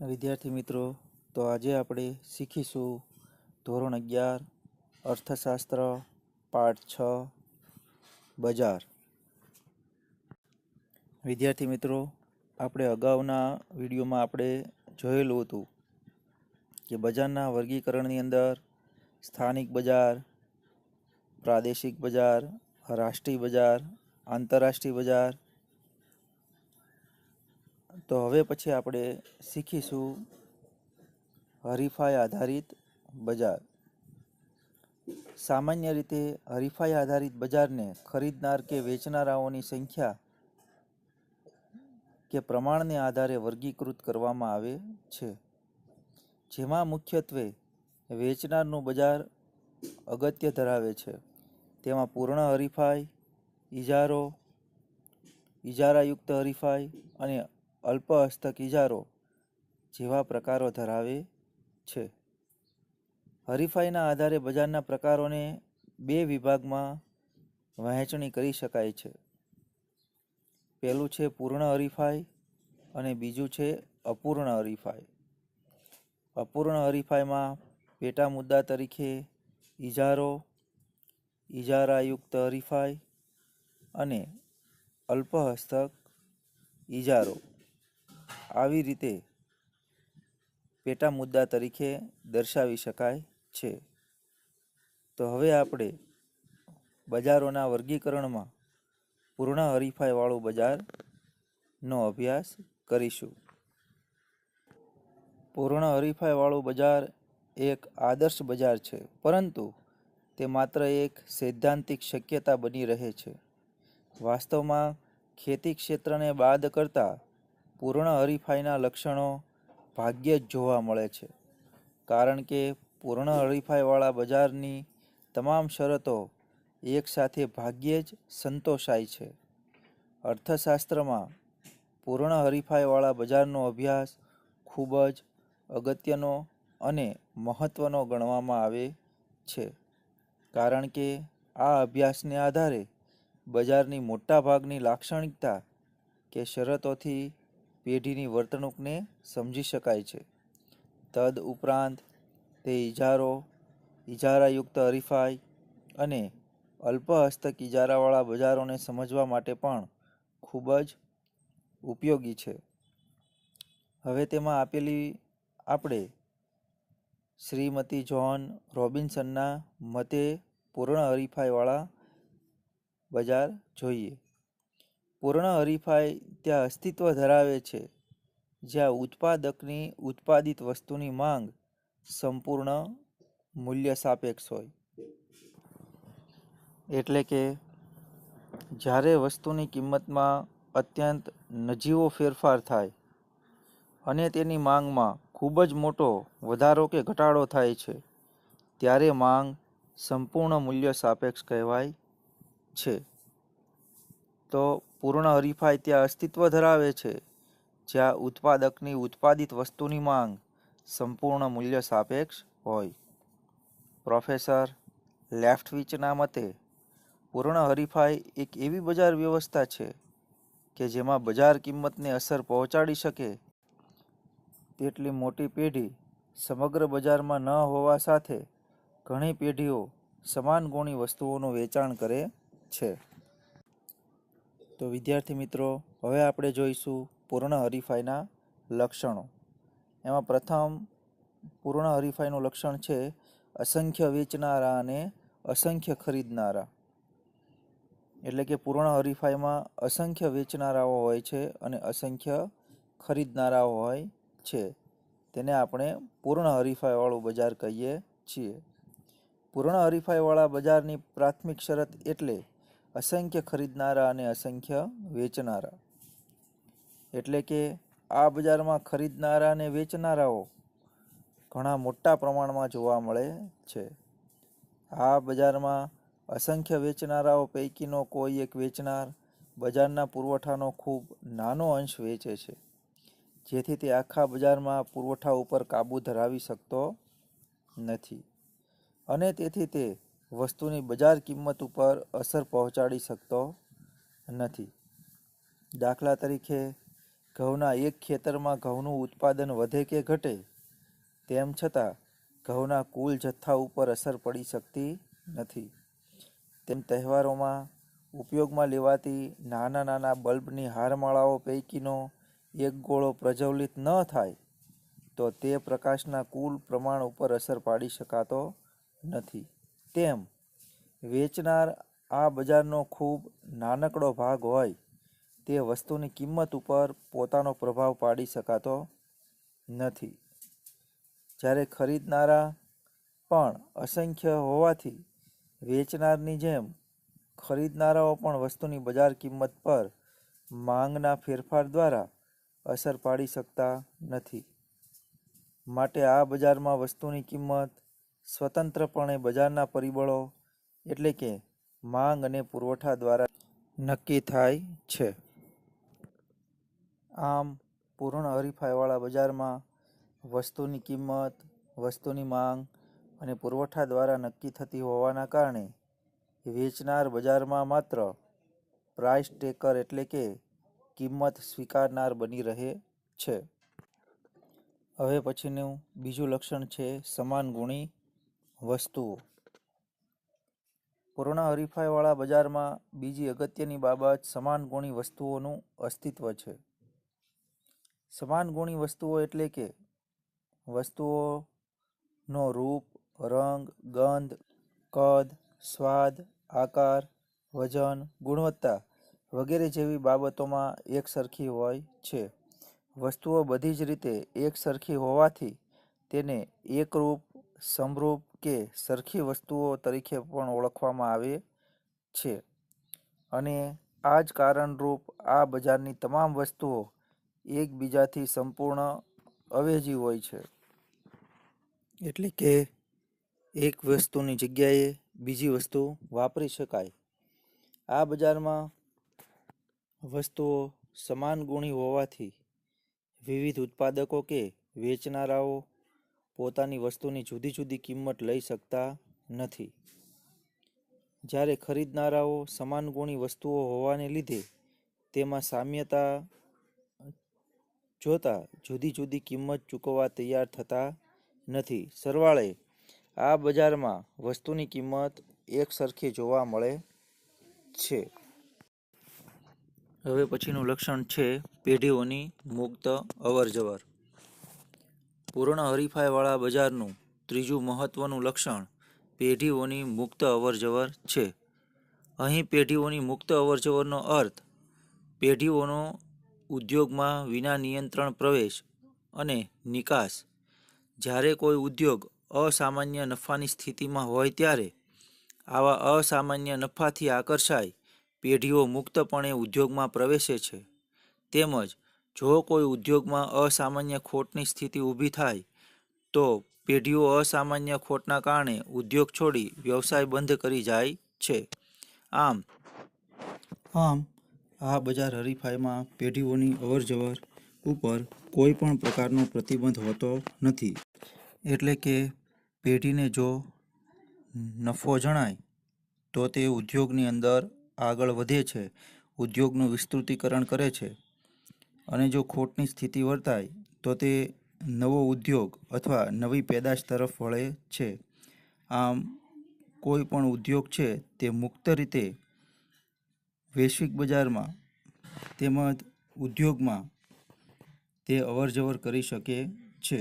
વિદ્યાર્થી મિત્રો, તો આજે આપણે શીખીશું ધોરણ અગિયાર, અર્થશાસ્ત્ર, પાઠ છ, બજાર. વિદ્યાર્થી મિત્રો, આપણે અગાઉના વિડીયોમાં આપણે જોયેલું હતું કે બજારના વર્ગીકરણની અંદર સ્થાનિક બજાર, પ્રાદેશિક બજાર, રાષ્ટ્રીય બજાર, આંતરરાષ્ટ્રીય બજાર તો હવે પછી આપણે શીખીશું હરીફાઈ આધારિત બજાર. સામાન્ય રીતે હરીફાઈ આધારિત બજારને ખરીદનાર કે વેચનારાઓની સંખ્યા કે પ્રમાણને આધારે વર્ગીકૃત કરવામાં આવે છે. જેમાં મુખ્યત્વે વેચનારનું બજાર અગત્ય ધરાવે છે. તેમાં પૂર્ણ હરીફાઈ ઇજારો ઇજારાયુક્ત હરીફાઈ અને અલ્પ હસ્તક ઇજારો જેવા પ્રકારો ધરાવે છે. હરીફાઈના આધારે બજારના પ્રકારોને બે વિભાગમાં વહેંચણી કરી શકાય છે. પહેલું છે પૂર્ણ હરીફાઈ અને બીજું છે અપૂર્ણ હરીફાઈ. અપૂર્ણ હરીફાઈમાં પેટા મુદ્દા તરીકે ઇજારો ઇજારાયુક્ત હરીફાઈ અને અલ્પહસ્તક ઇજારો આવી રીતે પેટા મુદ્દા તરીકે દર્શાવી શકાય છે. તો હવે આપણે બજારોના વર્ગીકરણમાં પૂર્ણ હરીફાઈવાળું બજારનો અભ્યાસ કરીશું. પૂર્ણ હરીફાઈવાળું બજાર એક આદર્શ બજાર છે, પરંતુ તે માત્ર એક સૈદ્ધાંતિક શક્યતા બની રહે છે. વાસ્તવમાં ખેતી ક્ષેત્રને બાદ કરતાં પૂર્ણ હરીફાઈના લક્ષણો ભાગ્યે જ જોવા મળે છે. કારણ કે પૂર્ણ હરીફાઈવાળા બજારની તમામ શરતો એકસાથે ભાગ્યે જ સંતોષાય છે. અર્થશાસ્ત્રમાં પૂર્ણ હરીફાઈવાળા બજારનો અભ્યાસ ખૂબ જ અગત્યનો અને મહત્ત્વનો ગણવામાં આવે છે. કારણ કે આ અભ્યાસને આધારે બજારની મોટાભાગની લાક્ષણિકતા કે શરતોથી પેઢીની વર્તણૂકને સમજી શકાય છે. તદ ઉપરાંત તે ઇજારો ઇજારાયુક્ત હરીફાઈ અને અલ્પહસ્તક ઇજારાવાળા બજારોને સમજવા માટે પણ ખૂબ જ ઉપયોગી છે. હવે તેમાં આપેલી આપણે શ્રીમતી જ્હોન રોબિન્સનના મતે પૂર્ણ હરીફાઈવાળા બજાર જોઈએ. પૂર્ણ હરીફાઈ ત્યાં અસ્તિત્વ ધરાવે છે. જ્યાં ઉત્પાદકની ઉત્પાદિત વસ્તુની માંગ સંપૂર્ણ મૂલ્ય સાપેક્ષ હોય. એટલે કે જ્યારે વસ્તુની કિંમતમાં અત્યંત નજીવો ફેરફાર થાય અને તેની માંગમાં ખૂબ જ મોટો વધારો કે ઘટાડો થાય છે, ત્યારે માંગ સંપૂર્ણ મૂલ્ય સાપેક્ષ કહેવાય છે. તો પૂર્ણ હરીફાઈ ત્યાં અસ્તિત્વ ધરાવે છે. જ્યાં ઉત્પાદકની ઉત્પાદિત વસ્તુની માંગ સંપૂર્ણ મૂલ્ય સાપેક્ષ હોય. પ્રોફેસર લેફ્ટવિચના મતે, પૂર્ણ હરીફાઈ એક એવી બજાર વ્યવસ્થા છે કે જેમાં બજાર કિંમતને અસર પહોંચાડી શકે. તેટલી મોટી પેઢી સમગ્ર બજારમાં ન હોવા સાથે ઘણી પેઢીઓ સમાન ગુણી વસ્તુઓનું વેચાણ કરે છે. તો વિદ્યાર્થી મિત્રો, હવે આપણે જોઈશું પૂર્ણ હરીફાઈના લક્ષણો. એમાં પ્રથમ, પૂર્ણ હરીફાઈનું લક્ષણ છે અસંખ્ય વેચનારા અને અસંખ્ય ખરીદનારા. એટલે કે પૂર્ણ હરીફાઈમાં અસંખ્ય વેચનારાઓ હોય છે અને અસંખ્ય ખરીદનારાઓ હોય છે. તેને આપણે પૂર્ણ હરીફાઈવાળું બજાર કહીએ છીએ. પૂર્ણ હરીફાઈવાળા બજારની પ્રાથમિક શરત એટલે અસંખ્ય ખરીદનારા અને અસંખ્ય વેચનારા. એટલે કે આ બજારમાં ખરીદનારા અને વેચનારાઓ ઘણા મોટા પ્રમાણમાં જોવા મળે છે. આ બજારમાં અસંખ્ય વેચનારાઓ પૈકીનો કોઈ એક વેચનાર બજારના પુરવઠાનો ખૂબ નાનો અંશ વેચે છે. જેથી તે આખા બજારમાં પુરવઠા ઉપર કાબૂ ધરાવી શકતો નથી. અને તેથી તે વસ્તુની બજાર કિંમત ઉપર અસર પહોંચાડી શકતો નથી. દાખલા તરીકે, ઘઉંના એક ખેતરમાં ઘઉંનું ઉત્પાદન વધે કે ઘટે, તેમ છતાં ઘઉંના કુલ જથ્થા ઉપર અસર પડી શકતી નથી. તેમ તહેવારોમાં ઉપયોગમાં લેવાતી નાના નાના બલ્બની હારમાળાઓ પૈકીનો એક ગોળો પ્રજ્વલિત ન થાય, તો તે પ્રકાશના કુલ પ્રમાણ ઉપર અસર પાડી શકાતો નથી. તેમ વેચનાર આ બજારનો ખૂબ નાનકડો ભાગ હોય, તે વસ્તુની કિંમત ઉપર પોતાનો પ્રભાવ પાડી શકાતો નથી. જ્યારે ખરીદનારા પણ અસંખ્ય હોવાથી વેચનારની જેમ ખરીદનારાઓ પણ વસ્તુની બજાર કિંમત પર માંગના ફેરફાર દ્વારા અસર પાડી શકતા નથી. માટે આ બજારમાં વસ્તુની કિંમત સ્વતંત્રપણે બજારના પરિબળો એટલે કે માંગ અને પુરવઠા દ્વારા નક્કી થાય છે. આમ, પૂર્ણ હરીફાઈવાળા બજારમાં વસ્તુની કિંમત, વસ્તુની માંગ અને પુરવઠા દ્વારા નક્કી થતી હોવાના કારણે વેચનાર બજારમાં માત્ર પ્રાઇસ ટેકર એટલે કે કિંમત સ્વીકારનાર બની રહે છે. હવે પછીનું બીજું લક્ષણ છે સમાન ગુણી વસ્તુઓ કોરોના હરીફાઈવાળા બજારમાં બીજી અગત્યની બાબત સમાન ગુણી વસ્તુઓનું અસ્તિત્વ છે. સમાન ગુણી વસ્તુઓ એટલે કે વસ્તુઓનો રૂપ, રંગ, ગંધ, કદ, સ્વાદ, આકાર, વજન, ગુણવત્તા વગેરે જેવી બાબતોમાં એક સરખી હોય છે. વસ્તુઓ બધી જ રીતે એક સરખી હોવાથી તેને એકરૂપ, સમરૂપ કે સરખી વસ્તુઓ તરીકે પણ ઓળખવામાં આવે છે. અને આ જ કારણરૂપ આ બજારની તમામ વસ્તુઓ એકબીજાથી સંપૂર્ણ અવેજી હોય છે. એટલે કે એક વસ્તુની જગ્યાએ બીજી વસ્તુ વાપરી શકાય. આ બજારમાં વસ્તુઓ સમાન ગુણી હોવાથી વિવિધ ઉત્પાદકો કે વેચનારાઓ પોતાની વસ્તુની જુદી જુદી કિંમત લઈ શકતા નથી. જ્યારે ખરીદનારાઓ સમાન ગુણી વસ્તુઓ હોવાને લીધે તેમાં સામ્યતા જોતા જુદી જુદી કિંમત ચૂકવવા તૈયાર થતા નથી. સરવાળે આ બજારમાં વસ્તુની કિંમત એક સરખી જોવા મળે છે. હવે પછીનું લક્ષણ છે પેઢીઓની મુક્ત અવરજવર. પૂર્ણ હરીફાઈવાળા બજારનું ત્રીજું મહત્વનું લક્ષણ પેઢીઓની મુક્ત અવરજવર છે. અહીં પેઢીઓની મુક્ત અવરજવરનો અર્થ પેઢીઓનો ઉદ્યોગમાં વિના નિયંત્રણ પ્રવેશ અને નિકાસ. જ્યારે કોઈ ઉદ્યોગ અસામાન્ય નફાની સ્થિતિમાં હોય ત્યારે આવા અસામાન્ય નફાથી આકર્ષાય પેઢીઓ મુક્તપણે ઉદ્યોગમાં પ્રવેશે છે. તેમજ જો કોઈ ઉદ્યોગમાં અસામાન્ય ખોટની સ્થિતિ ઊભી થાય, તો પેઢીઓ અસામાન્ય ખોટના કારણે ઉદ્યોગ છોડી વ્યવસાય બંધ કરી જાય છે. આમ આમ, આ બજાર હરીફાઈમાં પેઢીઓની અવરજવર ઉપર કોઈ પણ પ્રકારનો પ્રતિબંધ હોતો નથી. એટલે કે પેઢીને જો નફો જણાય, તો તે ઉદ્યોગની અંદર આગળ વધે છે, ઉદ્યોગનું વિસ્તૃતિકરણ કરે છે. અને જો ખોટની સ્થિતિ વર્તાય, તો તે નવો ઉદ્યોગ અથવા નવી પેદાશ તરફ વળે છે. આમ, કોઈ પણ ઉદ્યોગ છે તે મુક્ત રીતે વૈશ્વિક બજારમાં તેમજ ઉદ્યોગમાં તે અવરજવર કરી શકે છે.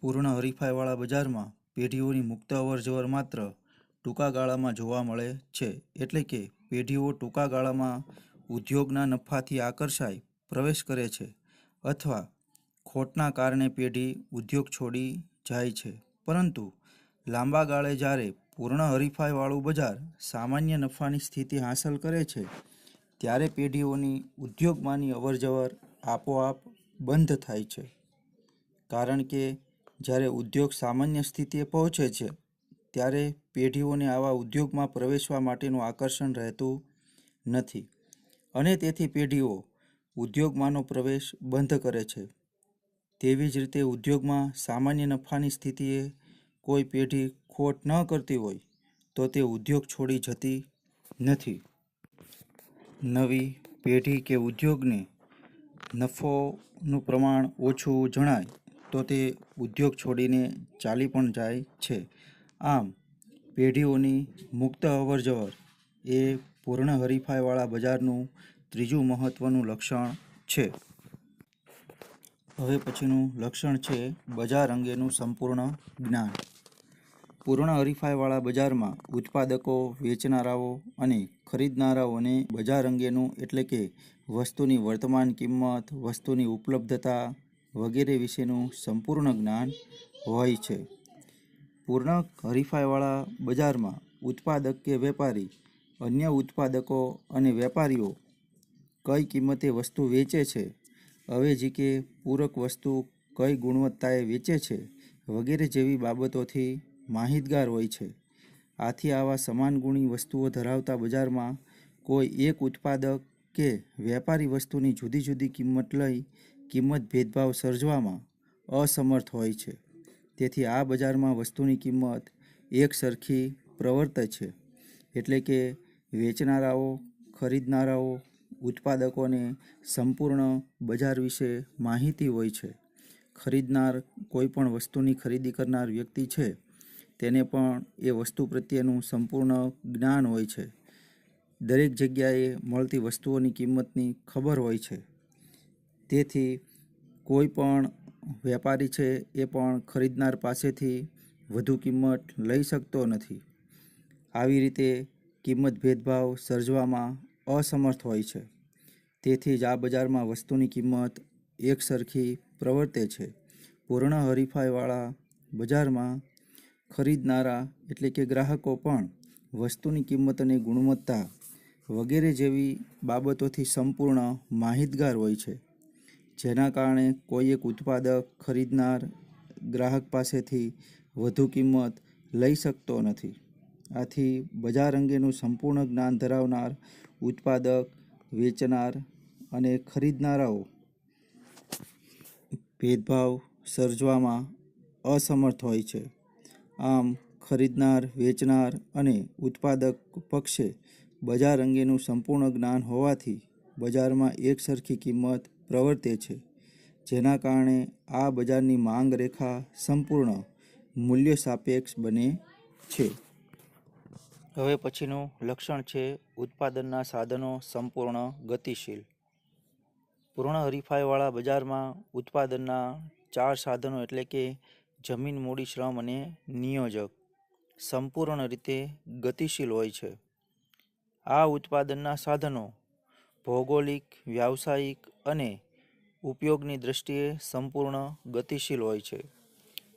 પૂર્ણ હરીફાઈવાળા બજારમાં પેઢીઓની મુક્ત અવરજવર માત્ર ટૂંકા ગાળામાં જોવા મળે છે, એટલે કે પેઢીઓ ટૂંકા ગાળામાં ઉદ્યોગના નફાથી આકર્ષાય પ્રવેશ કરે છે અથવા ખોટના કારણે પેઢી ઉદ્યોગ છોડી જાય છે. પરંતુ લાંબા ગાળે જ્યારે પૂર્ણ હરીફાઈવાળું બજાર સામાન્ય નફાની સ્થિતિ હાંસલ કરે છે, ત્યારે પેઢીઓની ઉદ્યોગમાંની અવરજવર આપોઆપ બંધ થાય છે. કારણ કે જ્યારે ઉદ્યોગ સામાન્ય સ્થિતિએ પહોંચે છે, ત્યારે પેઢીઓને આવા ઉદ્યોગમાં પ્રવેશવા માટેનું આકર્ષણ રહેતું નથી. અને તેથી પેઢીઓ ઉદ્યોગમાંનો પ્રવેશ બંધ કરે છે. તેવી જ રીતે ઉદ્યોગમાં સામાન્ય નફાની સ્થિતિએ કોઈ પેઢી ખોટ ન કરતી હોય, તો તે ઉદ્યોગ છોડી જતી નથી. નવી પેઢી કે ઉદ્યોગને નફોનું પ્રમાણ ઓછું જણાય, તો તે ઉદ્યોગ છોડીને ચાલી પણ જાય છે. આમ, પેઢીઓની મુક્ત અવરજવર એ પૂર્ણ હરીફાઈવાળા બજારનું ત્રીજું મહત્ત્વનું લક્ષણ છે. હવે પછીનું લક્ષણ છે બજાર અંગેનું સંપૂર્ણ જ્ઞાન. પૂર્ણ હરીફાઈવાળા બજારમાં ઉત્પાદકો, વેચનારાઓ અને ખરીદનારાઓને બજાર અંગેનું એટલે કે વસ્તુની વર્તમાન કિંમત, વસ્તુની ઉપલબ્ધતા વગેરે વિશેનું સંપૂર્ણ જ્ઞાન હોય છે. પૂર્ણ હરીફાઈવાળા બજારમાં ઉત્પાદક કે વેપારી અન્ય ઉત્પાદકો અને વેપારીઓ કઈ કિંમતે વસ્તુ વેચે છે? અવેજી કે પૂરક વસ્તુ કઈ ગુણવત્તાએ વેચે છે? વગેરે જેવી બાબતોથી માહિતગાર હોય છે. આથી આવા સમાન ગુણી વસ્તુઓ ધરાવતા બજારમાં કોઈ એક ઉત્પાદક કે વેપારી વસ્તુની જુદી જુદી કિંમત લઈ કિંમત ભેદભાવ સર્જવામાં અસમર્થ હોય છે. તેથી આ બજારમાં વસ્તુની કિંમત એક સરખી પ્રવર્તે છે. એટલે કે વેચનારાઓ, ખરીદનારાઓ, ઉત્પાદકોને સંપૂર્ણ બજાર વિશે માહિતી હોય છે. ખરીદનાર કોઈ પણ વસ્તુની ખરીદી કરનાર વ્યક્તિ છે, તેને પણ એ વસ્તુ પ્રત્યેનું સંપૂર્ણ જ્ઞાન હોય છે. દરેક જગ્યાએ મળતી વસ્તુઓની કિંમતની ખબર હોય છે. તેથી, કોઈ પણ વેપારી છે એ પણ ખરીદનાર પાસેથી વધુ કિંમત લઈ શકતો નથી. આવી રીતે કિંમત ભેદભાવ સર્જવામાં અસમર્થ હોય છે. તેથી જ આ બજારમાં વસ્તુની કિંમત એકસરખી પ્રવર્તે છે. પૂર્ણ હરીફાઈવાળા બજારમાં ખરીદનારા એટલે કે ગ્રાહકો પણ વસ્તુની કિંમત અને ગુણવત્તા વગેરે જેવી બાબતોથી સંપૂર્ણ માહિતગાર હોય છે. જેના કારણે કોઈ એક ઉત્પાદક, ખરીદનાર ગ્રાહક પાસેથી વધુ કિંમત લઈ શકતો નથી. આથી બજાર અંગેનું સંપૂર્ણ જ્ઞાન ધરાવનાર, ઉત્પાદક, વેચનાર અને ખરીદનારાઓ ભેદભાવ સર્જવામાં અસમર્થ હોય છે. આમ, ખરીદનાર, વેચનાર અને ઉત્પાદક પક્ષે બજાર અંગેનું સંપૂર્ણ જ્ઞાન હોવાથી બજારમાં એક સરખી કિંમત પ્રવર્તે છે, જેના કારણે આ બજારની માંગ રેખા સંપૂર્ણ મૂલ્ય સાપેક્ષ બને છે. હવે પછીનું લક્ષણ છે ઉત્પાદનના સાધનો સંપૂર્ણ ગતિશીલ. પૂર્ણ હરીફાઈવાળા બજારમાં ઉત્પાદનના ચાર સાધનો એટલે કે જમીન મૂડી શ્રમ અને નિયોજક સંપૂર્ણ રીતે ગતિશીલ હોય છે. આ ઉત્પાદનના સાધનો ભૌગોલિક, વ્યાવસાયિક અને ઉપયોગની દૃષ્ટિએ સંપૂર્ણ ગતિશીલ હોય છે.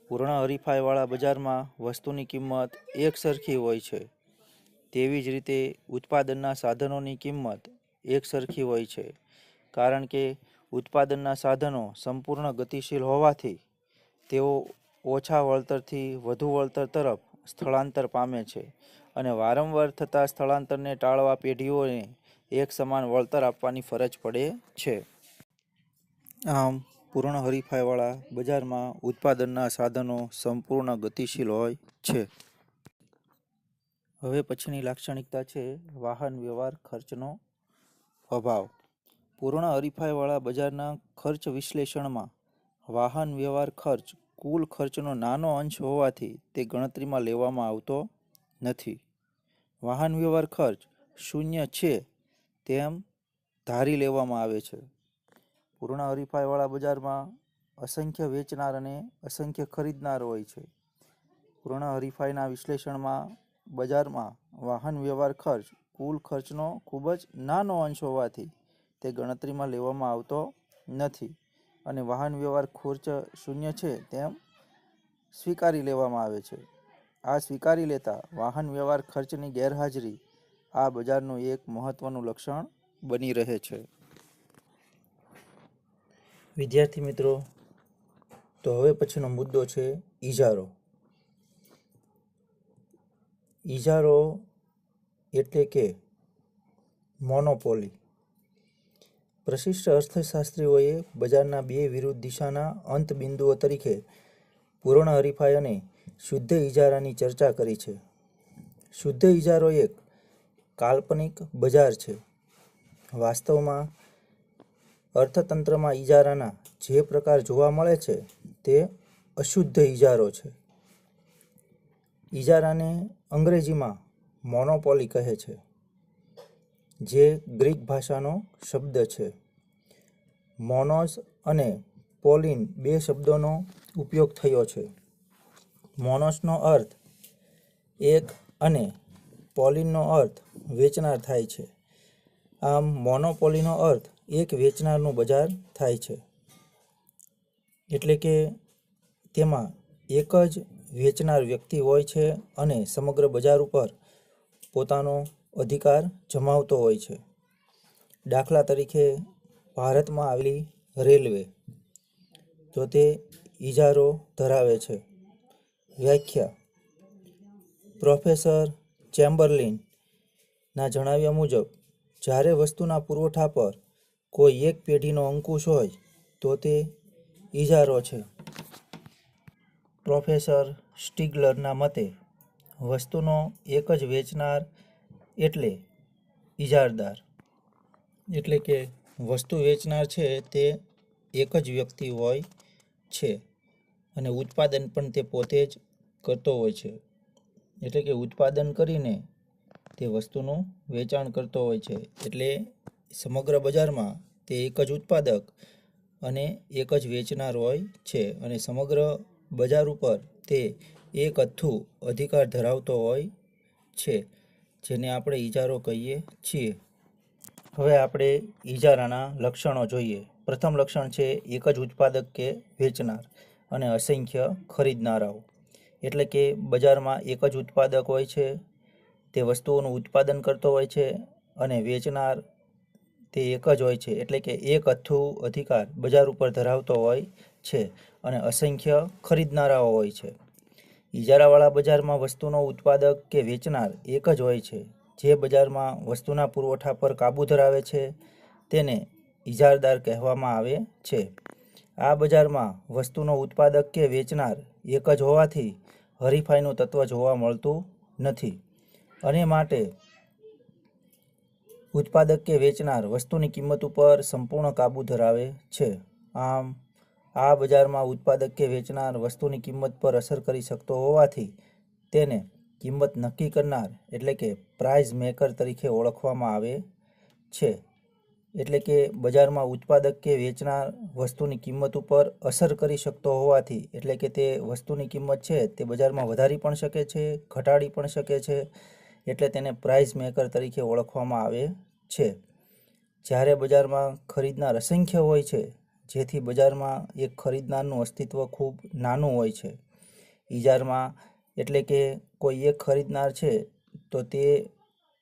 પૂર્ણ હરીફાઈવાળા બજારમાં વસ્તુની કિંમત એકસરખી હોય છે. તેવી જ રીતે ઉત્પાદનના સાધનોની કિંમત એક સરખી હોય છે. કારણ કે ઉત્પાદનના સાધનો સંપૂર્ણ ગતિશીલ હોવાથી તેઓ ઓછા વળતરથી વધુ વળતર તરફ સ્થળાંતર પામે છે અને વારંવાર થતા સ્થળાંતરને ટાળવા પેઢીઓને એક સમાન વળતર આપવાની ફરજ પડે છે. આમ, પૂર્ણ હરીફાઈવાળા બજારમાં ઉત્પાદનના સાધનો સંપૂર્ણ ગતિશીલ હોય છે. હવે પછીની લાક્ષણિકતા છે વાહન વ્યવહાર ખર્ચનો અભાવ. પૂર્ણ હરીફાઈવાળા બજારના ખર્ચ વિશ્લેષણમાં વાહન વ્યવહાર ખર્ચ કુલ ખર્ચનો નાનો અંશ હોવાથી તે ગણતરીમાં લેવામાં આવતો નથી. વાહન વ્યવહાર ખર્ચ શૂન્ય છે તેમ ધારી લેવામાં આવે છે. પૂર્ણ હરીફાઈવાળા બજારમાં અસંખ્ય વેચનાર અને અસંખ્ય ખરીદનાર હોય છે. પૂર્ણ હરીફાઈના વિશ્લેષણમાં બજારમાં વાહન વ્યવહાર ખર્ચ, કુલ ખર્ચનો ખૂબ જ નાનો અંશ હોવાથી તે ગણતરીમાં લેવામાં આવતો નથી અને વાહન વ્યવહાર ખર્ચ શૂન્ય છે તેમ સ્વીકારી લેવામાં આવે છે. આ સ્વીકારી લેતા વાહન વ્યવહાર ખર્ચની ગેરહાજરી આ બજારનું એક મહત્વનું લક્ષણ બની રહે છે. વિદ્યાર્થી મિત્રો, તો હવે પછીનો મુદ્દો છે ઇજારો ઇજારો એટલે કે મોનોપોલી. પ્રશિષ્ટ અર્થશાસ્ત્રીઓએ બજારના બે વિરુદ્ધ દિશાના અંત બિંદુઓ તરીકે પૂર્ણ હરીફાઈ અને શુદ્ધ ઇજારાની ચર્ચા કરી છે. શુદ્ધ ઇજારો એક કાલ્પનિક બજાર છે. વાસ્તવમાં અર્થતંત્રમાં ઇજારાના જે પ્રકાર જોવા મળે છે તે અશુદ્ધ ઇજારો છે. ઇજારાને અંગ્રેજીમાં મોનોપોલી કહે છે, જે ગ્રીક ભાષાનો શબ્દ છે. મોનોસ અને પોલિન બે શબ્દોનો ઉપયોગ થયો છે. મોનોસનો અર્થ એક અને પોલિનનો અર્થ વેચનાર થાય છે. આમ મોનોપોલીનો અર્થ એક વેચનારનું બજાર થાય છે. એટલે કે તેમાં એક જ વેચનાર વ્યક્તિ હોય છે અને સમગ્ર બજાર ઉપર પોતાનો અધિકાર જમાવતો હોય છે. દાખલા તરીકે, ભારતમાં આવેલી રેલવે તો તે ઇજારો ધરાવે છે. વ્યાખ્યા, પ્રોફેસર ચેમ્બરલિનના જણાવ્યા મુજબ, જ્યારે વસ્તુના પુરવઠા પર કોઈ એક પેઢીનો અંકુશ હોય, તો તે ઇજારો છે. પ્રોફેસર સ્ટીગલરના મતે, વસ્તુનો એક જ વેચનાર એટલે ઇજારદાર એટલે કે વસ્તુ વેચનાર છે તે એક જ વ્યક્તિ હોય છે અને ઉત્પાદન પણ તે પોતે જ કરતો હોય છે. એટલે કે ઉત્પાદન કરીને તે વસ્તુનું વેચાણ કરતો હોય છે. એટલે સમગ્ર બજારમાં તે એક જ ઉત્પાદક અને એક જ વેચનાર હોય છે અને સમગ્ર બજાર ઉપર તે એક અથ્થું અધિકાર ધરાવતો હોય છે, જેને આપણે ઇજારો કહીએ છીએ. હવે આપણે ઇજારાના લક્ષણો જોઈએ. પ્રથમ લક્ષણ છે, એક જ ઉત્પાદક કે વેચનાર અને અસંખ્ય ખરીદનારાઓ. એટલે કે બજારમાં એક જ ઉત્પાદક હોય છે, તે વસ્તુઓનું ઉત્પાદન કરતો હોય છે અને વેચનાર તે એક જ હોય છે. એટલે કે એક અથ્થું અધિકાર બજાર ઉપર ધરાવતો હોય છે અને અસંખ્ય ખરીદનારાઓ હોય છે. ઇજારાવાળા બજારમાં વસ્તુનો ઉત્પાદક કે વેચનાર એક જ હોય છે. જે બજારમાં વસ્તુના પુરવઠા પર કાબૂ ધરાવે છે તેને ઇજારદાર કહેવામાં આવે છે. આ બજારમાં વસ્તુનો ઉત્પાદક કે વેચનાર એક જ હોવાથી હરીફાઈનું તત્વ જોવા મળતું નથી. અને માટે ઉત્પાદક કે વેચનાર વસ્તુની કિંમત ઉપર સંપૂર્ણ કાબૂ ધરાવે છે. આમ આ બજારમાં ઉત્પાદક કે વેચનાર વસ્તુની કિંમત પર અસર કરી શકતો હોવાથી તેને કિંમત નક્કી કરનાર, એટલે કે પ્રાઇઝ મેકર તરીકે ઓળખવામાં આવે છે. એટલે કે બજારમાં ઉત્પાદક કે વેચનાર વસ્તુની કિંમત ઉપર અસર કરી શકતો હોવાથી, એટલે કે તે વસ્તુની કિંમત છે તે બજારમાં વધારી પણ શકે છે, ઘટાડી પણ શકે છે, એટલે તેને પ્રાઇઝ મેકર તરીકે ઓળખવામાં આવે છે. જ્યારે બજારમાં ખરીદનાર અસંખ્ય હોય છે જેથી બજારમાં એક ખરીદનારનું અસ્તિત્વ ખૂબ નાનું હોય છે. ઇજારમાં એટલે કે કોઈ એક ખરીદનાર છે તો તે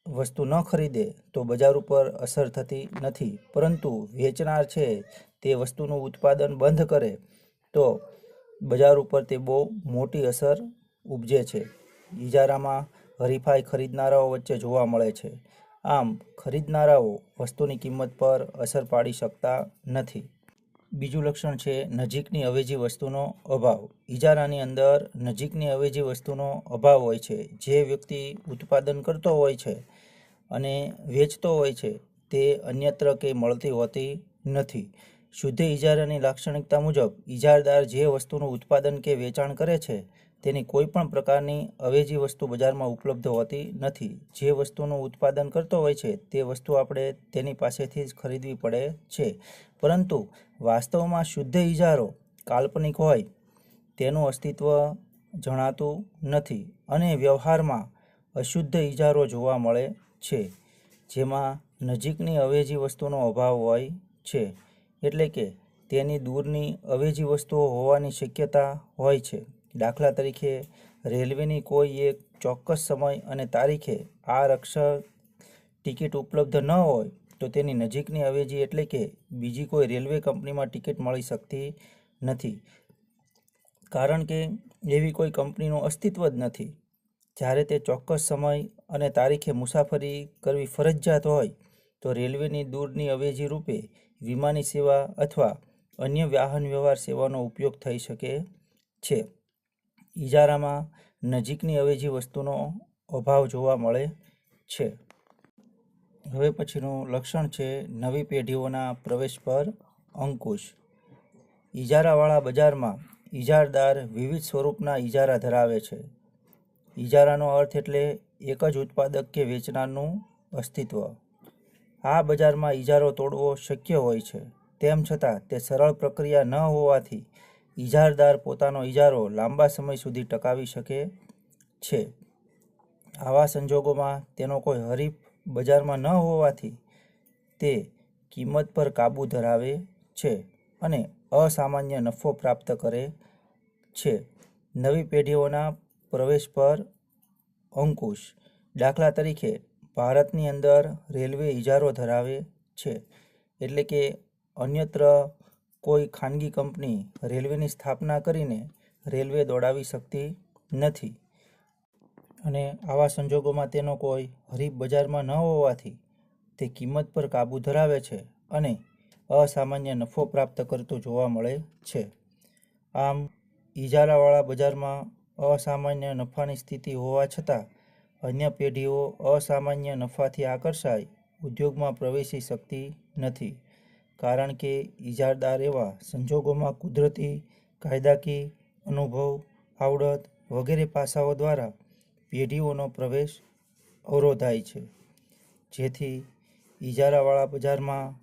વસ્તુ ન ખરીદે તો બજાર ઉપર અસર થતી નથી. પરંતુ વેચનાર છે તે વસ્તુનું ઉત્પાદન બંધ કરે તો બજાર ઉપર તે બહુ મોટી અસર ઉપજે છે. ઇજારામાં હરીફાઈ ખરીદનારાઓ વચ્ચે જોવા મળે છે. આમ, ખરીદનારાઓ વસ્તુની કિંમત પર અસર પાડી શકતા નથી. બીજું લક્ષણ છે નજીકની અવેજી વસ્તુનો અભાવ. ઇજારાની અંદર નજીકની અવેજી વસ્તુનો અભાવ હોય છે. જે વ્યક્તિ ઉત્પાદન કરતો હોય છે અને વેચતો હોય છે, તે અન્યત્ર કે મળતી હોતી નથી. શુદ્ધ ઇજારાની લાક્ષણિકતા મુજબ ઇજારદાર જે વસ્તુનું ઉત્પાદન કે વેચાણ કરે છે, તેની કોઈ પણ પ્રકારની અવેજી વસ્તુ બજારમાં ઉપલબ્ધ હોતી નથી. જે વસ્તુનું ઉત્પાદન કરતો હોય છે, તે વસ્તુ આપણે તેની પાસેથી જ ખરીદવી પડે છે. પરંતુ વાસ્તવમાં શુદ્ધ ઇજારો કાલ્પનિક હોય, તેનું અસ્તિત્વ જણાતું નથી અને વ્યવહારમાં અશુદ્ધ ઇજારો જોવા મળે છે, જેમાં નજીકની અવેજી વસ્તુનો અભાવ હોય છે. એટલે કે તેની દૂરની અવેજી વસ્તુઓ હોવાની શક્યતા હોય છે. દાખલા તરીકે, રેલવેની કોઈ એક ચોક્કસ સમય અને તારીખે આ રક્ષક ટિકિટ ઉપલબ્ધ ન હોય, તો તેની નજીકની અવેજી એટલે કે બીજી કોઈ રેલવે કંપનીમાં ટિકિટ મળી શકતી નથી. કારણ કે એવી કોઈ કંપનીનું અસ્તિત્વ જ નથી. જ્યારે તે ચોક્કસ સમય અને તારીખે મુસાફરી કરવી ફરજિયાત હોય, તો રેલવેની દૂરની અવેજી રૂપે વિમાની સેવા અથવા અન્ય વાહન વ્યવહાર સેવાનો ઉપયોગ થઈ શકે છે. ઇજારામાં નજીકની અવેજી વસ્તુનો અભાવ જોવા મળે છે. હવે પછીનું લક્ષણ છે નવી પેઢીઓના પ્રવેશ પર અંકુશ. ઇજારાવાળા બજારમાં ઇજારદાર વિવિધ સ્વરૂપના ઇજારા ધરાવે છે. ઇજારાનો અર્થ એટલે એક જ ઉત્પાદક કે વેચનારનું અસ્તિત્વ. આ બજારમાં ઇજારો તોડવો શક્ય હોય છે. તેમ છતાં, તે સરળ પ્રક્રિયા ન હોવાથી ઇજારદાર પોતાનો ઇજારો લાંબા સમય સુધી ટકાવી શકે છે. આવા સંજોગોમાં તેનો કોઈ હરીફ બજારમાં ન હોવાથી તે કિંમત પર કાબૂ ધરાવે છે અને અસામાન્ય નફો પ્રાપ્ત કરે છે. નવી પેઢીઓના પ્રવેશ પર અંકુશ. દાખલા તરીકે ભારતની અંદર રેલવે ઇજારો ધરાવે છે, એટલે કે અન્યત્ર કોઈ ખાનગી કંપની રેલવેની સ્થાપના કરીને રેલવે દોડાવી શકતી નથી. અને આવા સંજોગોમાં તેનો કોઈ હરીફ બજારમાં ન હોવાથી તે કિંમત પર કાબૂ ધરાવે છે અને અસામાન્ય નફો પ્રાપ્ત કરતું જોવા મળે છે. આમ ઇજારાવાળા બજારમાં અસામાન્ય નફાની સ્થિતિ હોવા છતાં અન્ય પેઢીઓ અસામાન્ય નફાથી આકર્ષાય, ઉદ્યોગમાં પ્રવેશી શકતી નથી. કારણ કે ઇજારદાર એવા સંજોગોમાં કુદરતી કાયદાકીય અનુભવ, આવડત વગેરે પાસાઓ દ્વારા પેઢીઓનો પ્રવેશ અવરોધાય છે. જેથી ઇજારાવાળા બજારમાં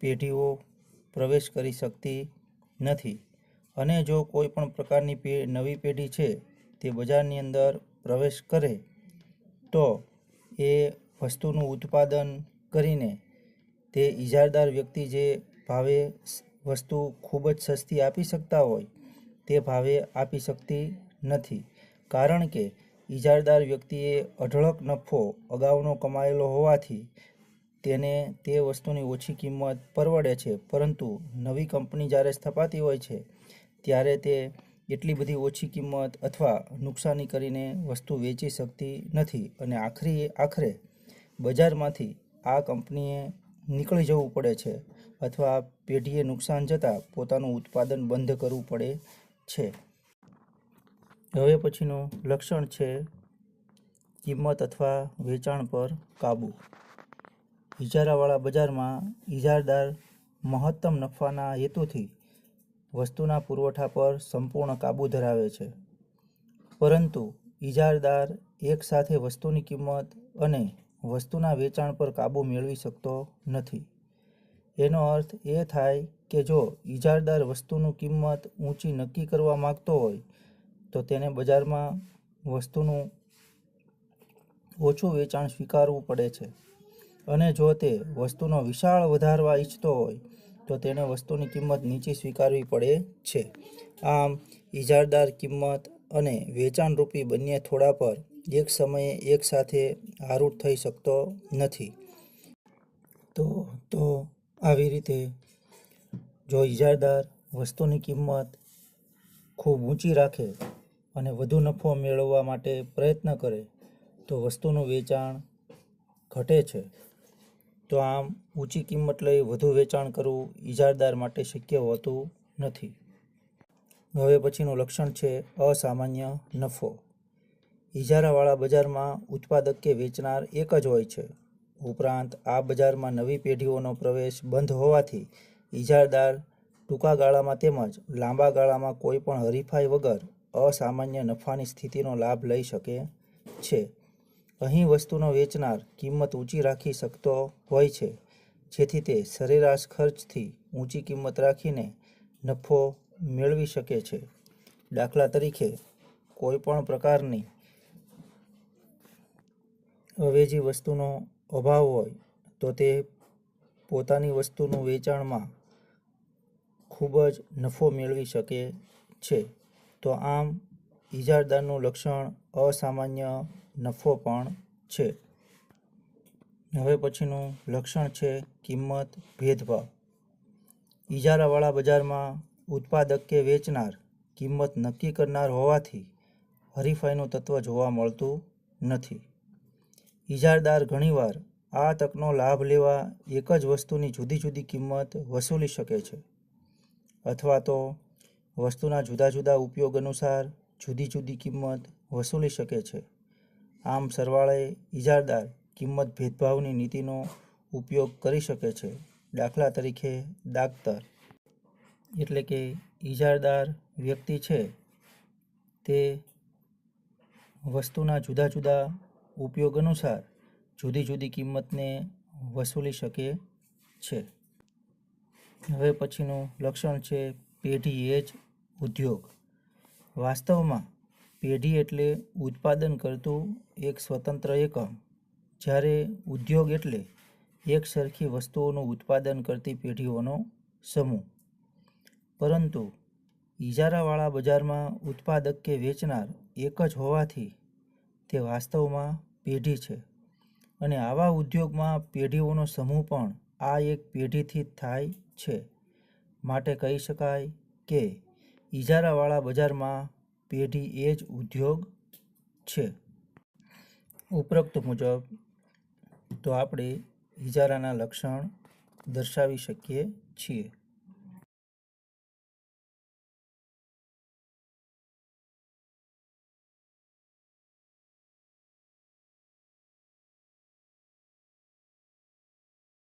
પેઢીઓ પ્રવેશ કરી શકતી નથી. અને જો કોઈ પણ પ્રકારની નવી પેઢી છે, તે બજારની અંદર પ્રવેશ કરે તો એ વસ્તુનું ઉત્પાદન કરીને તે ઇજારદાર વ્યક્તિ જે ભાવે વસ્તુ ખૂબ જ સસ્તી આપી શકતા હોય, તે ભાવે આપી શકતી નથી. કારણ કે ઇજારદાર વ્યક્તિએ અઢળક નફો અગાઉનો કમાયેલો હોવાથી તેને તે વસ્તુની ઓછી કિંમત પરવડે છે. પરંતુ નવી કંપની જ્યારે સ્થપાતી હોય છે, ત્યારે તે એટલી બધી ઓછી કિંમત અથવા નુકસાની કરીને વસ્તુ વેચી શકતી નથી અને આખરી આખરે બજારમાંથી આ કંપનીએ નીકળી જવું પડે છે અથવા પેઢીએ નુકસાન જતાં પોતાનું ઉત્પાદન બંધ કરવું પડે છે. હવે પછીનું લક્ષણ છે કિંમત અથવા વેચાણ પર કાબૂ. ઇજારાવાળા બજારમાં ઇજારદાર મહત્તમ નફાના હેતુથી વસ્તુના પુરવઠા પર સંપૂર્ણ કાબૂ ધરાવે છે. પરંતુ ઇજારદાર એકસાથે વસ્તુની કિંમત અને વસ્તુના વેચાણ પર કાબૂ મેળવી શકતો નથી. એનો અર્થ એ થાય કે જો ઇજારદાર વસ્તુનું કિંમત ઊંચી નક્કી કરવા માગતો હોય, તો તેને બજારમાં વસ્તુનું ઓછું વેચાણ સ્વીકારવું પડે છે. અને જો તે વસ્તુનો વિશાળ વધારવા ઈચ્છતો હોય તો તેને વસ્તુની કિંમત નીચી સ્વીકારવી પડે છે. આમ ઇજારદાર કિંમત અને વેચાણરૂપી બંને થોડા પર એક સમયે એકસાથે હારૂટ થઈ શકતો નથી. તો તો આવી રીતે જો ઇજારદાર વસ્તુની કિંમત ખૂબ ઊંચી રાખે અને વધુ નફો મેળવવા માટે પ્રયત્ન કરે, તો વસ્તુનું વેચાણ ઘટે છે. તો આમ ઊંચી કિંમત લઈ વધુ વેચાણ કરવું ઇજારદાર માટે શક્ય હોતું નથી. હવે પછીનું લક્ષણ છે અસામાન્ય નફો. ઇજારાવાળા બજારમાં ઉત્પાદક કે વેચનાર એક જ હોય છે. ઉપરાંત આ બજારમાં નવી પેઢીઓનો પ્રવેશ બંધ હોવાથી ઇજારદાર ટૂંકા ગાળામાં તેમજ લાંબા ગાળામાં કોઈ પણ હરીફાઈ વગર અસામાન્ય નફાની સ્થિતિનો લાભ લઈ શકે છે. અહીં વસ્તુનો વેચનાર કિંમત ઊંચી રાખી શકતો હોય છે, જેથી તે સરેરાશ ખર્ચથી ઊંચી કિંમત રાખીને નફો મેળવી શકે છે. દાખલા તરીકે કોઈ પણ પ્રકારની અવેજી વસ્તુનો અભાવ હોય, તો તે પોતાની વસ્તુનું વેચાણમાં ખૂબ જ નફો મેળવી શકે છે. તો આમ ઇજારદારનું લક્ષણ અસામાન્ય નફો પણ છે. હવે પછીનું લક્ષણ છે કિંમત ભેદભાવ. ઇજારાવાળા બજારમાં ઉત્પાદક કે વેચનાર કિંમત નક્કી કરનાર હોવાથી હરીફાઈનું તત્વ જોવા મળતું નથી. ઇજારદાર ઘણીવાર આ તકનો લાભ લેવા એક જ વસ્તુની જુદી જુદી કિંમત વસૂલી શકે છે. અથવા તો વસ્તુના જુદા જુદા ઉપયોગ અનુસાર જુદી જુદી કિંમત વસૂલી શકે છે. આમ સરવાળે ઇજારદાર કિંમત ભેદભાવની નીતિનો ઉપયોગ કરી શકે છે. દાખલા તરીકે દાગતર એટલે કે ઇજારદાર વ્યક્તિ છે તે વસ્તુના જુદા જુદા ઉપયોગ અનુસાર જુદી જુદી કિંમતને વસૂલી શકે છે. હવે પછીનું લક્ષણ છે પેઢી એજ ઉદ્યોગ. વાસ્તવમાં પેઢી એટલે ઉત્પાદન કરતું એક સ્વતંત્ર એકમ. જ્યારે ઉદ્યોગ એટલે એક સરખી વસ્તુઓનું ઉત્પાદન કરતી પેઢીઓનો સમૂહ. પરંતુ ઇજારાવાળા બજારમાં ઉત્પાદક કે વેચનાર એક જ હોવાથી તે વાસ્તવમાં પેઢી છે. અને આવા ઉદ્યોગમાં પેઢીઓનો સમૂહ પણ આ એક પેઢીથી જ થાય છે. માટે કહી શકાય કે ઇજારાવાળા બજારમાં પેઢી એ જ ઉદ્યોગ છે. ઉપરોક્ત મુજબ તો આપણે ઇજારાના લક્ષણ દર્શાવી શકીએ છીએ.